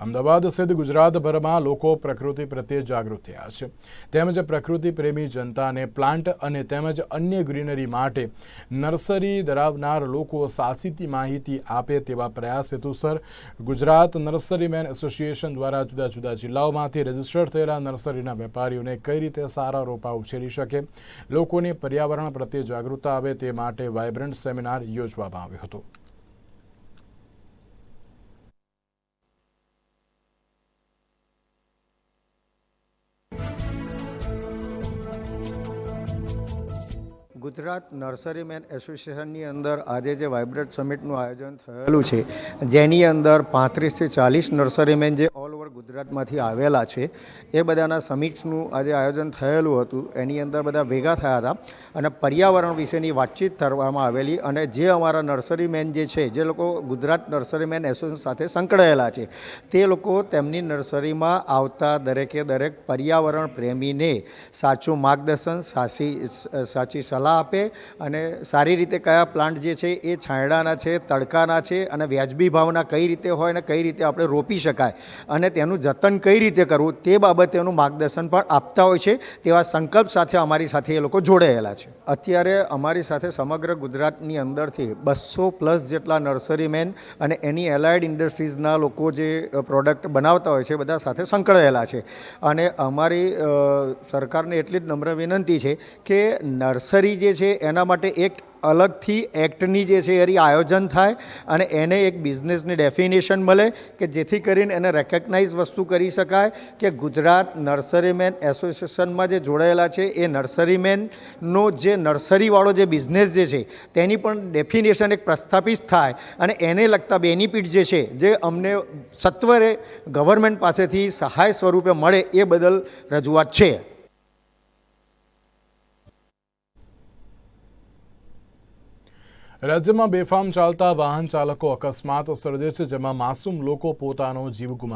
અમદાવાદ સહિત ગુજરાતભરમાં લોકો પ્રકૃતિ પ્રત્યે જાગૃત થયા છે. તેમજ પ્રકૃતિ પ્રેમી જનતાને પ્લાન્ટ અને તેમજ અન્ય ગ્રીનરી માટે નર્સરી ધરાવનાર લોકો સાચી માહિતી આપે તેવા પ્રયાસ હેતુસર ગુજરાત નર્સરીમેન એસોસિએશન દ્વારા જુદા જુદા જિલ્લાઓમાંથી રજિસ્ટર થયેલા નર્સરીના વેપારીઓને કઈ રીતે સારા રોપા ઉછેરી શકે, લોકોને પર્યાવરણ પ્રત્યે જાગૃતતા આવે તે માટે વાયબ્રન્ટ સેમિનાર યોજવામાં આવ્યો હતો. ગુજરાત નર્સરીમેન એસોસિએશનની અંદર આજે જે વાઇબ્રન્ટ સમિટનું આયોજન થયેલું છે, જેની અંદર પાંત્રીસથી ચાલીસ નર્સરીમેન જે ઓલ ગુજરાતમાંથી આવેલા છે. એ બધાના સમિટ્સનું આજે આયોજન થયેલું હતું. એની અંદર બધા ભેગા થયા હતા. અને પર્યાવરણ વિશેની વાતચીત કરવામાં આવેલી અને જે અમારા નર્સરીમેન જે છે, જે લોકો ગુજરાત નર્સરીમેન એસોસિએશન સાથે સંકળાયેલા છે, તે લોકો તેમની નર્સરીમાં આવતા દરેકે દરેક પર્યાવરણ પ્રેમીને સાચું માર્ગદર્શન, સાચી સાચી સલાહ આપે અને સારી રીતે કયા પ્લાન્ટ જે છે એ છાંયડાના છે, તડકાના છે અને વ્યાજબી ભાવના કઈ રીતે હોય અને કઈ રીતે આપણે રોપી શકાય અને તેનું જતન કઈ રીતે કરવું તે બાબતેનું માર્ગદર્શન પણ આપતા હોય છે તેવા સંકલ્પ સાથે અમારી સાથે એ લોકો જોડાયેલા છે. અત્યારે અમારી સાથે સમગ્ર ગુજરાતની અંદરથી બસો પ્લસ જેટલા નર્સરીમેન અને એની એલાઇડ ઇન્ડસ્ટ્રીઝના લોકો જે પ્રોડક્ટ બનાવતા હોય છે બધા સાથે સંકળાયેલા છે. અને અમારી સરકારને એટલી જ નમ્ર વિનંતી છે કે નર્સરી જે છે એના માટે એક અલગથી એક્ટની જે છે એની આયોજન થાય અને એને એક બિઝનેસની ડેફિનેશન મળે કે જેથી કરીને એને રેકગ્નાઇઝ વસ્તુ કરી શકાય કે ગુજરાત નર્સરીમેન એસોસિએશનમાં જે જોડાયેલા છે એ નર્સરીમેનનો જે નર્સરીવાળો જે બિઝનેસ જે છે તેની પણ ડેફિનેશન એક પ્રસ્થાપિત થાય અને એને લગતા બેનિફિટ જે છે, જે અમને સત્વરે ગવર્મેન્ટ પાસેથી સહાય સ્વરૂપે મળે એ બદલ રજૂઆત છે. રાજ્યમાં બેફામ ચાલતા વાહન ચાલકો અકસ્માત સર્જે છે જેમાં માસૂમ લોકો પોતાનો જીવ ગુમાવે